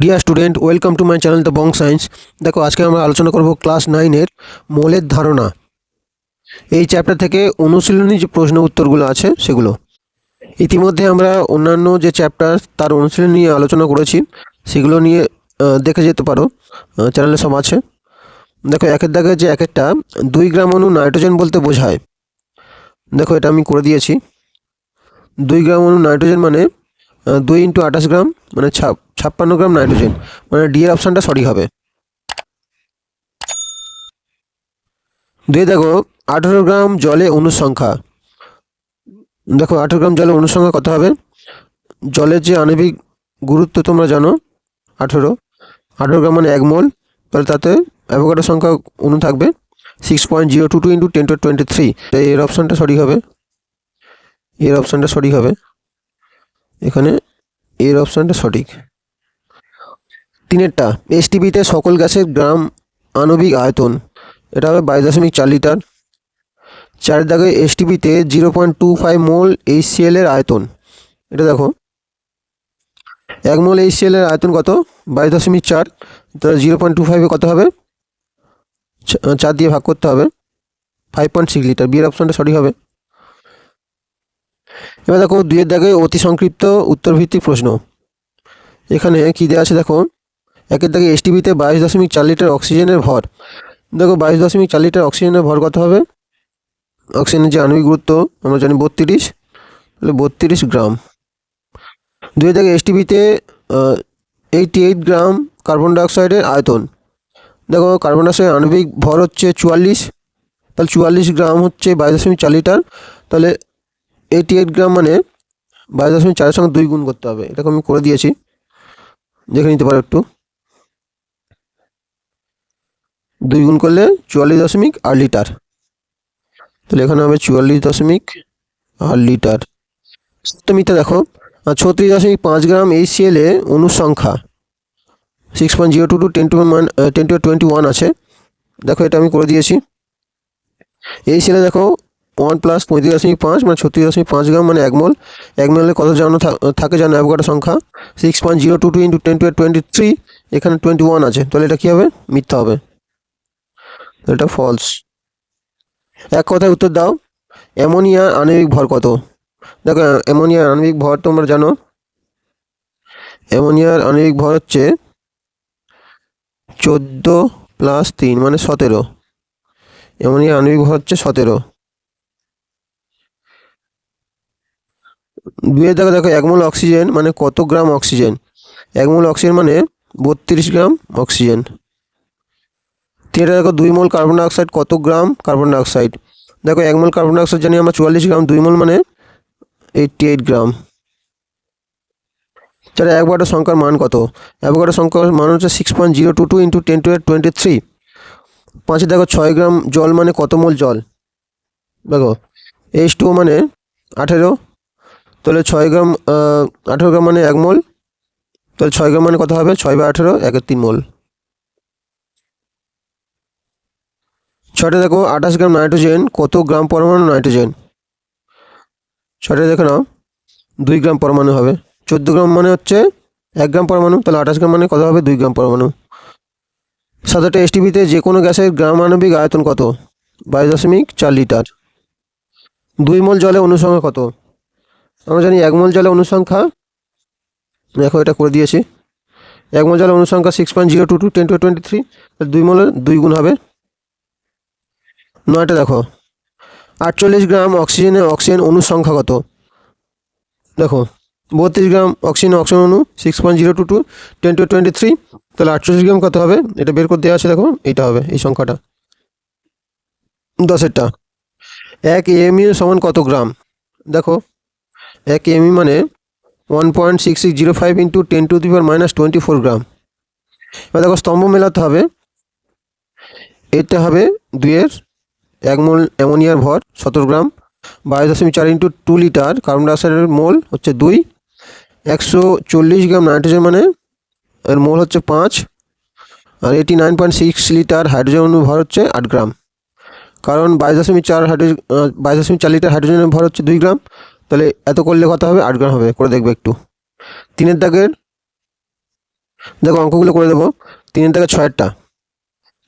Dear student welcome to my channel the Bong science দেখো, আজকে আমরা আলোচনা করব ক্লাস নাইনের মৌলের ধারণা। এই চ্যাপ্টার থেকে অনুশীলনী যে প্রশ্ন উত্তরগুলো আছে, সেগুলো। ইতিমধ্যে আমরা অন্যান্য যে চ্যাপ্টার তার অনুশীলন নিয়ে আলোচনা করেছি, সেগুলো নিয়ে দেখে যেতে পারো। চ্যানেলে সব আছে। দেখো, একের দাগে যে এক একটা দুই গ্রাম অণু নাইট্রোজেন বলতে বোঝায়। দেখো, এটা আমি করে দিয়েছি। দুই গ্রাম অণু নাইট্রোজেন মানে দুই ইন্টু আঠাশ গ্রাম মানে ছাপ ছাপ্পান্ন গ্রাম নাইট্রোজেন। মানে ডি এর অপশানটা সঠিক হবে। দুই দেখো, আঠেরো গ্রাম জলে অণুর সংখ্যা দেখো, আঠেরো গ্রাম জলে অণুর সংখ্যা কত হবে? জলের যে আণবিক গুরুত্ব তোমরা জানো, আঠেরো। আঠেরো গ্রাম মানে এক মোল, তাহলে তাতে অ্যাভোকাডো সংখ্যা অণু থাকবে। Six point zero two two into ten to twenty three. এর অপশানটা সঠিক হবে। এর অপশানটা সঠিক হবে। এখানে এর অপশানটা সঠিক। তিনেরটা এসটিপিতে সকল গ্যাসের গ্রাম আণবিক আয়তন, এটা হবে বাইশ দশমিক চার লিটার। চার দাগে এসটিপিতে zero point two five mole HCl এর আয়তন, এটা দেখো। এক মোল এইচসিএল এর আয়তন কত? বাইশ দশমিক চার, তাহলে জিরো পয়েন্ট টু ফাইভে কত হবে? চার দিয়ে ভাগ করতে হবে, ফাইভ পয়েন্ট সিক্স লিটার বিয়ের অপশানটা সঠিক হবে। এবার দেখো দুইয়ের দাগে অতি সংক্ষিপ্ত উত্তরভিত্তিক প্রশ্ন। এখানে কী দেওয়া আছে দেখো? একের দাগে এসটিভিতে বাইশ দশমিক চার লিটার অক্সিজেনের ভর। দেখো বাইশ দশমিক চার লিটার অক্সিজেনের ভর কত হবে? অক্সিজেনের যে আণবিক গুরুত্ব, আমরা জানি বত্রিশ, তাহলে বত্রিশ গ্রাম। দুই দাগে এসটিভিতে এইটি এইট গ্রাম কার্বন ডাইঅক্সাইডের আয়তন। দেখো কার্বন ডাইঅক্সাইডের আণবিক ভর হচ্ছে চুয়াল্লিশ, তাহলে চুয়াল্লিশ গ্রাম হচ্ছে বাইশ দশমিক চার লিটার, তাহলে এইটি এইট গ্রাম মানে বাইশ দশমিক চারের সঙ্গে দুই গুণ করতে হবে। এটাকে আমি করে দিয়েছি। দেখে নিতে পারো একটু। দুই গুণ করলে চুয়াল্লিশ দশমিক আট লিটার। তাহলে এখানে হবে চুয়াল্লিশ দশমিক আট লিটার। সপ্তমীতে দেখো ছত্রিশ দশমিক পাঁচ গ্রাম এই সিএলে অনুসংখ্যা। Six point zero two two ten to one ten to twenty one আছে। দেখো এটা আমি করে দিয়েছি। এই সিএলে দেখো ওয়ান প্লাস পঁয়ত্রিশ দশমিক পাঁচ মানে ছত্রিশ দশমিক পাঁচ গ্রাম মানে এক মোল। এক মোলে কত জানো থাকে জানো অ্যাভোকাডো সংখ্যা? Six point zero two two into ten to twenty three এখানে টোয়েন্টি ওয়ান আছে। তাহলে এটা কী হবে? মিথ্যা হবে। এটা ফলস এক কথায় উত্তর দাও। অ্যামোনিয়া আণবিক ভর কত? দেখো অ্যামোনিয়ার আণবিক ভর তোমরা জানো। অ্যামোনিয়ার আণবিক ভর হচ্ছে চোদ্দ প্লাস তিন মানে সতেরো। অ্যামোনিয়ার আণবিক ভর হচ্ছে সতেরো। দুয়ে দেখো দেখো, এক মোল অক্সিজেন মানে কত গ্রাম অক্সিজেন এক মোল অক্সিজেন মানে বত্রিশ গ্রাম অক্সিজেন তিনটা দেখো, দুই মোল কার্বন ডাইঅক্সাইড কত গ্রাম? কার্বন ডাইঅক্সাইড দেখো, এক মোল কার্বন ডাইঅক্সাইড জানি আমরা চুয়াল্লিশ গ্রাম, দুই মোল মানে এইটটি এইট গ্রাম। চার অ্যাভোকাডো সংখ্যার মান কত? অ্যাভোকাডো সংখ্যার মান হচ্ছে six point zero two two into ten to eight twenty three পাঁচে দেখো, ছয় গ্রাম জল মানে কত মোল জল? দেখো এইচ টু মানে আঠেরো তাহলে ছয় গ্রাম আঠেরো গ্রাম মানে এক মোল। তাহলে ছয় গ্রাম মানে কত হবে? ছয় বা আঠেরো, একের তিন মোল। ছয়টা দেখো, আঠাশ গ্রাম নাইট্রোজেন, কত গ্রাম পরমাণু নাইট্রোজেন? ছয়টা দেখো নাও, দুই গ্রাম পরমাণু হবে। চোদ্দ গ্রাম মানে হচ্ছে এক গ্রাম পরমাণু, তাহলে আঠাশ গ্রাম মানে কত হবে? দুই গ্রাম পরমাণু। সাতটা এসটিভিতে যে কোনো গ্যাসের গ্রাম আণবিক আয়তন কত? বাইশ দশমিক চার লিটার। দুই মোল জলে অনুসংখ্যা কত? আমরা জানি এক মোল জলে অনুসংখ্যা, দেখো এটা করে দিয়েছি। এক মোল জলে অনুসংখ্যা six point zero two two ten to twenty three দুই মোলের দুই গুণ হবে। নয়টা দেখো, আটচল্লিশ গ্রাম অক্সিজেনে অক্সিজেন অণুর সংখ্যা কত দেখো, বত্রিশ gram oxygen oxygen Anu six point zero two two ten to twenty three তাহলে আটচল্লিশ গ্রাম কত হবে? এটা বের করে দেওয়া আছে, দেখো, এইটা হবে, এই সংখ্যাটা। দশেরটা, এক এমইউ সমান কত গ্রাম? দেখো এক এমই মানে one point six six zero five into ten to the minus twenty four gram এবার দেখো স্তম্ভ মেলাতে হবে। এতে হবে দুইয়ের এক মোল অ্যামোনিয়ার ভর সতেরো গ্রাম। বাইশ দশমিক চার ইন্টু টু লিটার কার্বন ডাইঅক্সাইডের মোল হচ্ছে দুই। একশো চল্লিশ গ্রাম নাইট্রোজেন মানে এর মোল হচ্ছে পাঁচ। আর এটি nine point six litre hydrogen অণুর ভর হচ্ছে আট গ্রাম। কারণ বাইশ দশমিক চার হাইড্রোজেন বাইশ দশমিক চার লিটার হাইড্রোজেনের ভর হচ্ছে দুই গ্রাম। তাহলে এত করলে কত হবে? আট গ্রাম হবে, করে দেখবে একটু। তিনের দাগের, দেখো অঙ্কগুলো করে দেবো। তিনের থেকে ছয়েরটা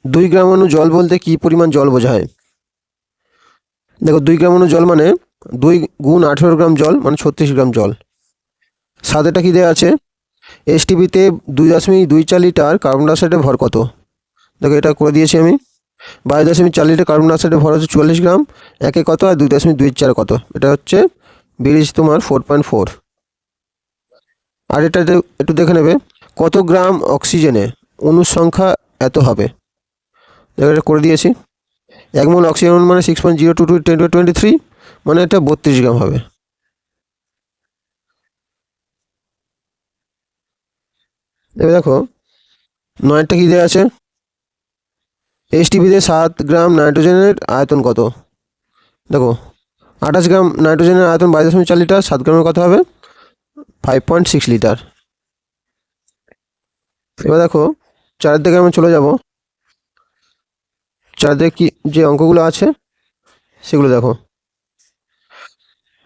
দুই গ্রাম অনু জল বলতে কি পরিমাণ জল বোঝায়? দেখো দুই গ্রাম অনু জল মানে দুই গুণ আঠেরো গ্রাম জল মানে ছত্রিশ গ্রাম জল। সাদেটা কি দেওয়া আছে? এসটিভিতে দুই দশমিক দুই চার লিটার কার্বন ডাইঅক্সাইডের ভর কত? দেখো এটা করে দিয়েছি আমি। বাইশ দশমিক চার লিটার কার্বন ডাইঅক্সাইডের ভর হচ্ছে চুয়াল্লিশ গ্রাম। একে কত আর দুই দশমিক দুই চার কত? এটা হচ্ছে বেরিয়েছে তোমার ফোর পয়েন্ট ফোর আর এটা একটু- দেখে নেবে, কত গ্রাম অক্সিজেনে অণুর সংখ্যা এত হবে? দেখো, এটা করে দিয়েছি। এক মোল অক্সিজেন মানে six point zero two two ten twenty three মানে এটা বত্রিশ গ্রাম হবে। এবার দেখো নয়টা কী দেওয়া আছে? এসটিভিতে সাত গ্রাম নাইট্রোজেনের আয়তন কত? দেখো আঠাশ গ্রাম নাইট্রোজেনের আয়তন বাইশ দশমিক চার লিটার, সাত গ্রামের কথা হবে ফাইভ পয়েন্ট সিক্স লিটার। এবার দেখো চারের দিকে আমি চলে যাব। চারদিকে কি, যে অঙ্কগুলো আছে, সেগুলো দেখো।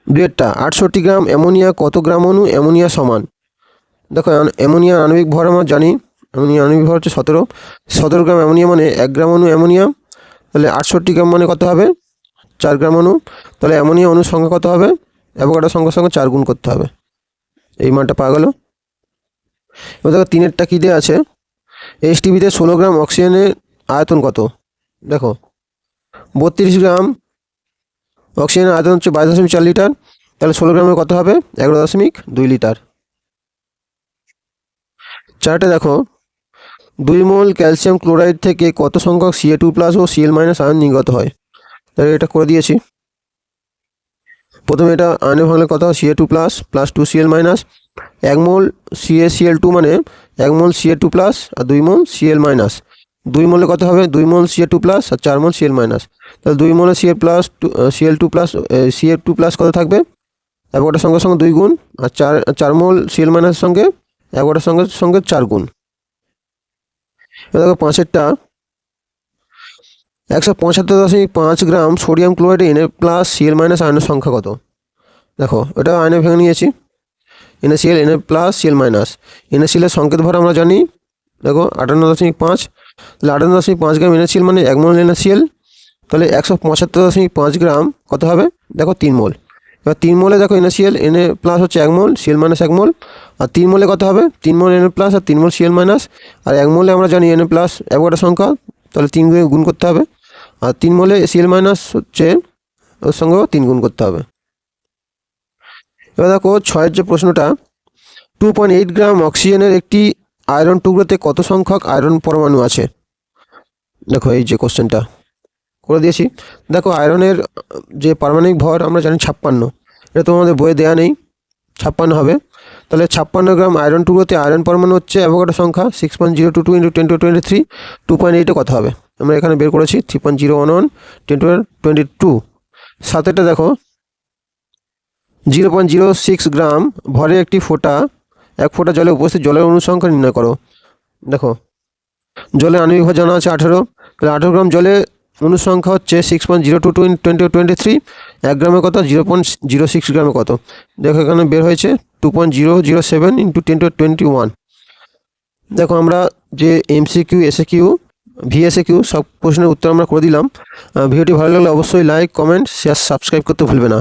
দুয়েরটা আটষট্টি গ্রাম অ্যামোনিয়া কত গ্রাম অণু অ্যামোনিয়া সমান? দেখো অ্যামোনিয়া আণবিক ভর আমরা জানি, অ্যামোনিয়া আণবিক ভর হচ্ছে সতেরো। সতেরো গ্রাম অ্যামোনিয়া মানে এক গ্রাম অণু অ্যামোনিয়া, তাহলে আটষট্টি গ্রাম মানে কত হবে? চার গ্রাম অণু তাহলে অ্যামোনিয়া অণুর সংখ্যা কত হবে? অ্যাভোকাডোর সংখ্যার সঙ্গে চার গুণ করতে হবে। এই মানটা পাওয়া গেল। এবার দেখো, তিনেরটা কী দেওয়া আছে? এইচ টিভিতে ষোলো গ্রাম অক্সিজেনের আয়তন কত? দেখো, বত্রিশ গ্রাম অক্সিজেনের আয়তন হচ্ছে বাইশ দশমিক চার লিটার, তাহলে ষোলো গ্রামে কত হবে? এগারো দশমিক দুই লিটার। চারটে দেখো, দুই মোল ক্যালসিয়াম ক্লোরাইড থেকে কত সংখ্যক সিএ টু প্লাস ও সিএল মাইনাস আয়ন নির্গত হয়? তাহলে এটা করে দিয়েছি। প্রথমে এটা আয়নে ভাঙলে কত? Ca two plus plus two Cl minus এক মোল সিএ সিএল টু মানে এক মোল সিএ টু প্লাস আর দুই মোল সিএল মাইনাস দুই মোলে কত হবে? দুই মোল সিএ টু প্লাস আর চার মোল সিএল মাইনাস তাহলে দুই মোলে Ca plus two Cl two plus Ca two plus কত থাকবে? একবারটার সঙ্গে সঙ্গে দুই গুণ আর চার চার মোল সিএল মাইনাসের সঙ্গে একবারটার সঙ্গে সঙ্গে চার গুণ। দেখো পাঁচেরটা একশো পঁচাত্তর দশমিক পাঁচ gram sodium chloride Na plus Cl minus আয়নের সংখ্যা কত? দেখো, এটা আয়নে ভেঙে নিয়েছি। NaCl Na plus Cl minus এনএসিএলের সংকেত ভর আমরা জানি, দেখো, আটান্ন দশমিক পাঁচ। তাহলে আটান্ন দশমিক পাঁচ গ্রাম এনএসিএল মানে এক মোল এনএসিএল তাহলে একশো পঁচাত্তর দশমিক পাঁচ গ্রাম কত হবে? দেখো, তিন মোল। এবার তিন মোলে দেখো এনএসিএল এনএ প্লাস হচ্ছে এক মোল সিএল মাইনাস এক মোল। আর তিন মোলে কত হবে? তিন মোল এনএ প্লাস আর তিন মোল সিএল মাইনাস আর এক মোলে আমরা জানি এনএ প্লাস একবারটা সংখ্যা। তাহলে তিন গুণ করতে হবে। আর তিন মোলে সিএল মাইনাস হচ্ছে ওর সঙ্গেও তিন গুণ করতে হবে। এবার দেখো ছয়ের যে প্রশ্নটা টু পয়েন্ট এইট গ্রাম অক্সিজেনের একটি আয়রন টুকরোতে কত সংখ্যক আয়রন পরমাণু আছে? দেখো এই যে কোশ্চেনটা করে দিয়েছি। দেখো আয়রনের যে পারমাণবিক ভর আমরা জানি ছাপ্পান্ন, এটা তোমাদের বইয়ে দেওয়া নেই, ছাপ্পান্ন হবে। তাহলে ছাপ্পান্ন গ্রাম আয়রন টুকরোতে আয়রন পরমাণু হচ্ছে অ্যাভোগাড্রো সংখ্যা six point zero two two into ten to twenty three two point এইটে কত হবে? আমরা এখানে বের করেছি three point zero one one ten to twenty two সাতেরটা দেখো। Zero point zero six gram ভরে একটি ফোঁটা, এক ফোঁটা জলে উপস্থিত, জলের অনুসংখ্যা নির্ণয় করো। দেখো, জলে আণবিক ভর জানা আছে আঠেরো। তাহলে আঠেরো গ্রাম জলে অনুসংখ্যা হচ্ছে six point zero two twenty twenty three এক গ্রামে কত? জিরো পয়েন্ট জিরো সিক্স গ্রামে কত? দেখো, এখানে বের হয়েছে two point zero zero seven into ten to twenty one দেখো, আমরা যে MCQ SAQ VSAQ সব প্রশ্নের উত্তর আমরা করে দিলাম। ভিডিওটি ভালো লাগলে অবশ্যই লাইক কমেন্ট শেয়ার সাবস্ক্রাইব করতে ভুলবে না।